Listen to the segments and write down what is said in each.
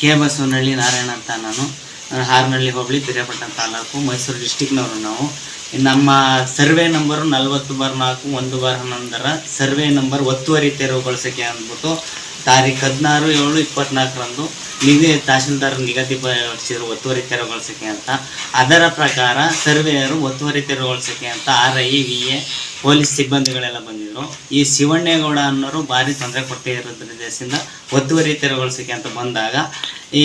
K Basavanahalli Narayana ಅಂತ ನಾನು. ಹಾರನಹಳ್ಳಿ ಹೋಬಳಿ, ಪಿರಿಯಾಪಟ್ಟಣ ತಾಲೂಕು, ಮೈಸೂರು ಡಿಸ್ಟಿಕ್ನವರು ನಾವು. ನಮ್ಮ ಸರ್ವೆ ನಂಬರು ನಲ್ವತ್ತು ಬಾರ್ ನಾಲ್ಕು, ಒಂದು ಬಾರ್ ಹನ್ನೊಂದರ ಸರ್ವೆ ನಂಬರ್ ಒತ್ತುವರಿ ತೆರವುಗೊಳಿಸೋಕೆ ಅಂದ್ಬಿಟ್ಟು ತಾರೀಕು ಹದಿನಾರು ಏಳು ಇಪ್ಪತ್ನಾಲ್ಕರಂದು ನಿಗದಿ ತಹಶೀಲ್ದಾರ್ ನಿಗದಿಪಡಿಸಿದ್ರು ಒತ್ತುವರಿ ತೆರವುಗೊಳಿಸೋಕೆ ಅಂತ. ಅದರ ಪ್ರಕಾರ ಸರ್ವೆಯರು ಒತ್ತುವರಿ ತೆರವುಗೊಳಿಸೋಕೆ ಅಂತ R I V A police ಸಿಬ್ಬಂದಿಗಳೆಲ್ಲ ಬಂದಿದ್ರು. ಈ ಶಿವಣ್ಣೇಗೌಡ ಅನ್ನೋರು ಭಾರಿ ತೊಂದರೆ ಕೊಡ್ತಾ ಇರೋದ್ರಿಂದ ಒತ್ತುವರಿ ತೆರವುಗೊಳಿಸಕ್ಕೆ ಅಂತ ಬಂದಾಗ ಈ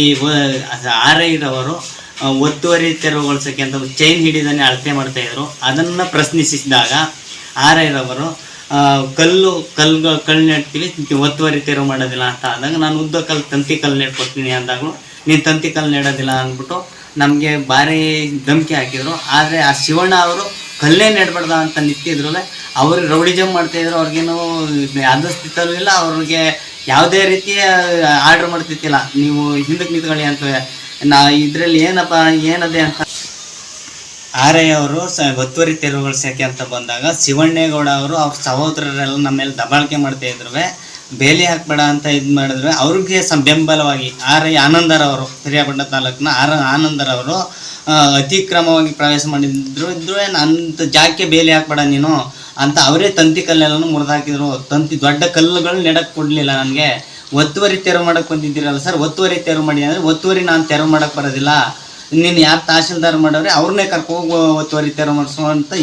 ಆರ್ ಐರವರು ಆ, ಒತ್ತುವರಿ ತೆರವುಗೊಳಿಸಕ್ಕೆ ಅಂತ ಚೈನ್ ಹಿಡಿದನೆ ಅಳತೆ ಮಾಡ್ತಾ ಇದ್ರು. ಅದನ್ನು ಪ್ರಶ್ನಿಸಿದಾಗ ಆರ್ ಐರವರು ಆ, ಕಲ್ಲು ಕಲ್ಲು ಕಲ್ಲು ನೆಡ್ತೀವಿ ಒತ್ತುವರಿ ತೆರವು ಮಾಡೋದಿಲ್ಲ ಅಂತ ಆದಾಗ ನಾನು ಉದ್ದ ಕಲ್ಲು ತಂತಿ ಕಲ್ಲು ನೆಡ್ಕೊಡ್ತೀನಿ ಅಂದಾಗಲೂ ನೀನು ತಂತಿ ಕಲ್ಲು ನೆಡೋದಿಲ್ಲ ಅಂದ್ಬಿಟ್ಟು ನಮಗೆ ಭಾರಿ ಧಮಕಿ ಹಾಕಿದ್ರು. ಆದರೆ ಆ ಶಿವಣ್ಣ ಅವರು ಕಲ್ಲೇ ನೆಡ್ಬಾರ್ದ ಅಂತ ನಿಂತಿದ್ರು ಅವ್ರಿಗೆ ರೌಡಿಜಮ್ ಮಾಡ್ತಾಯಿದ್ರು ಅವ್ರಿಗೇನು ಯಾವ್ದು ಸ್ಥಿತಲ್ಲೂ ಇಲ್ಲ ಅವ್ರಿಗೆ ಯಾವುದೇ ರೀತಿಯ ಆರ್ಡರ್ ಮಾಡ್ತಿತ್ತಿಲ್ಲ. ನೀವು ಹಿಂದಕ್ಕೆ ನಿಂತ್ಕೊಳ್ಳಿ ಅಂತ ನಾ ಇದರಲ್ಲಿ ಏನಪ್ಪ ಏನದೆ ಅಂತ. ಆರ್ಯ ಅವರು ಸ ಒತ್ತುವರಿ ತೆರವುಗೊಳಿಸೋಕೆ ಅಂತ ಬಂದಾಗ ಶಿವಣ್ಣೇಗೌಡ ಅವರು ಅವ್ರ ಸಹೋದರರೆಲ್ಲ ನಮ್ಮ ಮೇಲೆ ದಬಾಳಿಕೆ ಮಾಡ್ತಾ ಇದ್ರು ಬೇಲಿ ಹಾಕ್ಬೇಡ ಅಂತ ಇದು ಮಾಡಿದ್ರು ಅವ್ರಿಗೆ ಸಂ ಬೆಂಬಲವಾಗಿ ಆರ್ ಐ ಆನಂದರವರು ಹಿರಿಯಾಪಟ್ಟಣ ತಾಲೂಕಿನ ಆರ್ ಆನಂದರ್ ಅವರು ಆ, ಅತಿಕ್ರಮವಾಗಿ ಪ್ರವೇಶ ಮಾಡಿದ್ರು, ಇದ್ರು ಅಂತ ಜಾಕೆ ಬೇಲಿ ಹಾಕ್ಬೇಡ ನೀನು ಅಂತ ಅವರೇ ತಂತಿ ಕಲ್ಲೆಲ್ಲನೂ ಮುರಿದಾಕಿದ್ರು. ತಂತಿ ದೊಡ್ಡ ಕಲ್ಲುಗಳು ನೆಡಕ್ಕೆ ಕೊಡಲಿಲ್ಲ ನನಗೆ. ಒತ್ತುವರಿ ತೆರವು ಮಾಡಕ್ಕೆ ಬಂದಿದ್ದೀರಲ್ಲ ಸರ್, ಒತ್ತುವರಿ ತೆರವು ಮಾಡಿ ಅಂದರೆ ಒತ್ತುವರಿ ನಾನು ತೆರವು ಮಾಡಕ್ಕೆ ಬರೋದಿಲ್ಲ. ನೀನು ಯಾರು ತಹಸೀಲ್ದಾರ್ ಮಾಡವ್ರೆ ಅವ್ರನ್ನೇ ಕರ್ಕೊ ತೋರಿತಾರ ಒತ್ತುವರಿ ತೆರವು ಮಾಡಿಸು ಅಂತ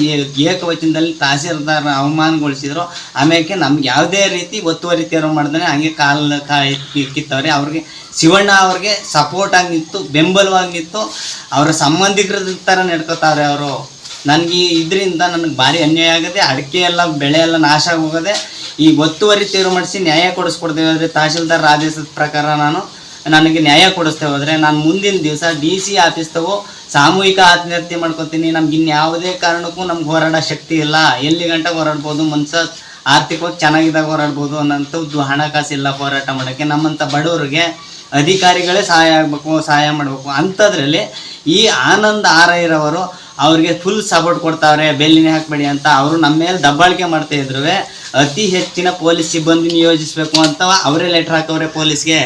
ಏಕವಚನದಲ್ಲಿ ತಹಸೀಲ್ದಾರ್ ಅವಮಾನಗೊಳಿಸಿದ್ರು. ಆಮೇಲೆ ನಮ್ಗೆ ಯಾವುದೇ ರೀತಿ ಒತ್ತುವರಿ ತೆರವು ಮಾಡ್ದೇ ಹಂಗೆ ಕಾಲ ಕಿತ್ತವ್ರೆ. ಅವ್ರಿಗೆ ಶಿವಣ್ಣ ಅವ್ರಿಗೆ ಸಪೋರ್ಟ್ ಆಗಿ ನಿಂತು, ಬೆಂಬಲವಾಗಿ ಅವರ ಸಂಬಂಧಿಕರ ಥರ ನಡ್ಕೋತಾರೆ ಅವರು. ನನಗೆ ಇದರಿಂದ ನನಗೆ ಭಾರಿ ಅನ್ಯಾಯ ಆಗದೆ, ಅಡಿಕೆ ಎಲ್ಲ, ಬೆಳೆ ಎಲ್ಲ ನಾಶ ಆಗೋಗದೆ, ಈ ಒತ್ತುವರಿ ತೀರ್ಮಾನಿಸಿ ಮಾಡಿಸಿ ನ್ಯಾಯ ಕೊಡಿಸ್ಕೊಡ್ತೇವೆ ಅಂದರೆ ತಹಶೀಲ್ದಾರ್ ಆದೇಶದ ಪ್ರಕಾರ ನಾನು ನನಗೆ ನ್ಯಾಯ ಕೊಡಿಸ್ತೇವೆ ಹೋದರೆ ನಾನು ಮುಂದಿನ ದಿವಸ ಡಿ ಸಿ ಆಫೀಸ್ದಾಗೂ ಸಾಮೂಹಿಕ ಆತ್ಮಹತ್ಯೆ ಮಾಡ್ಕೊತೀನಿ. ನಮ್ಗೆ ಇನ್ಯಾವುದೇ ಕಾರಣಕ್ಕೂ ನಮ್ಗೆ ಹೋರಾಡೋ ಶಕ್ತಿ ಇಲ್ಲ. ಎಲ್ಲಿ ಗಂಟ ಹೋರಾಡ್ಬೋದು? ಮನ್ಸ ಆರ್ಥಿಕವಾಗಿ ಚೆನ್ನಾಗಿದ್ದಾಗ ಹೋರಾಡ್ಬೋದು ಅನ್ನೋಂಥದ್ದು ಹಣಕಾಸಿಲ್ಲ ಹೋರಾಟ ಮಾಡೋಕ್ಕೆ. ನಮ್ಮಂಥ ಬಡವರಿಗೆ ಅಧಿಕಾರಿಗಳೇ ಸಹಾಯ ಆಗಬೇಕು, ಸಹಾಯ ಮಾಡಬೇಕು. ಅಂಥದ್ರಲ್ಲಿ ಈ ಆನಂದ್ ಆರೈರವರು ಅವ್ರಿಗೆ ಫುಲ್ ಸಪೋರ್ಟ್ ಕೊಡ್ತಾವ್ರೆ. ಬೆಲ್ಲಿನೇ ಹಾಕ್ಬೇಡಿ ಅಂತ ಅವರು ನಮ್ಮ ಮೇಲೆ ದಬ್ಬಾಳಿಕೆ ಮಾಡ್ತಾ ಇದ್ರು ಅತಿ ಹೆಚ್ಚಿನ ಪೊಲೀಸ್ ಸಿಬ್ಬಂದಿ ನಿಯೋಜಿಸಬೇಕು ಅಂತ ಅವರೇ ಲೆಟ್ರ್ ಹಾಕವ್ರೆ ಪೊಲೀಸ್ಗೆ.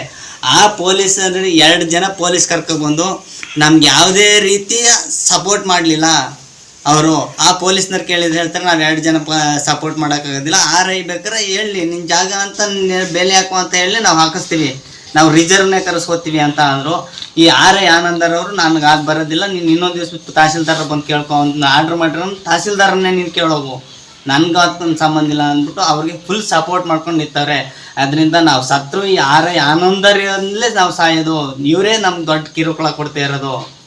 ಆ ಪೊಲೀಸ್ ಎರಡು ಜನ ಪೊಲೀಸ್ ಕರ್ಕೊಬಂದು ನಮ್ಗೆ ಯಾವುದೇ ರೀತಿಯ ಸಪೋರ್ಟ್ ಮಾಡಲಿಲ್ಲ. ಅವರು ಆ ಪೊಲೀಸ್ನವ್ರು ಕೇಳಿದ್ರೆ ಹೇಳ್ತಾರೆ, ನಾವು ಎರಡು ಜನ ಸಪೋರ್ಟ್ ಮಾಡೋಕ್ಕಾಗೋದಿಲ್ಲ. ಆರ್ ಐ ಬೇಕಾದ್ರೆ ಹೇಳಿ ನಿನ್ನ ಜಾಗ ಅಂತ ಬೆಲೆ ಹಾಕು ಅಂತ ಹೇಳಿ ನಾವು ಹಾಕಿಸ್ತೀವಿ. ನಾವು ರಿಸರ್ವ್ನೇ ಕರೆಸ್ಕೋತೀವಿ ಅಂತ ಅಂದರು. ಈ ಆರ್ ಐ ಆನಂದರ್ ಅವರು ನನಗೆ ಆಗ ಬರೋದಿಲ್ಲ, ನೀನು ಇನ್ನೊಂದು ದಿವಸ ತಹಸೀಲ್ದಾರ ಬಂದು ಕೇಳ್ಕೊ ಅಂತ ಆರ್ಡ್ರ್ ಮಾಡಿರೋ ತಹಸೀಲ್ದಾರನ್ನೇ ನೀನು ಕೇಳೋಗು. ನನ್ಗೆ ಸಂಬಂಧ ಇಲ್ಲ ಅಂದ್ಬಿಟ್ಟು ಅವ್ರಿಗೆ ಫುಲ್ ಸಪೋರ್ಟ್ ಮಾಡ್ಕೊಂಡು ನಿಂತವ್ರೆ. ಅದರಿಂದ ನಾವು ಸತ್ರು ಯಾರೇ ಆನಂದರಿಂದಲೇ ನಾವು ಸಾಯೋದು. ಇವರೇ ನಮ್ಗೆ ದೊಡ್ಡ ಕಿರುಕುಳ ಕೊಡ್ತಾ ಇರೋದು.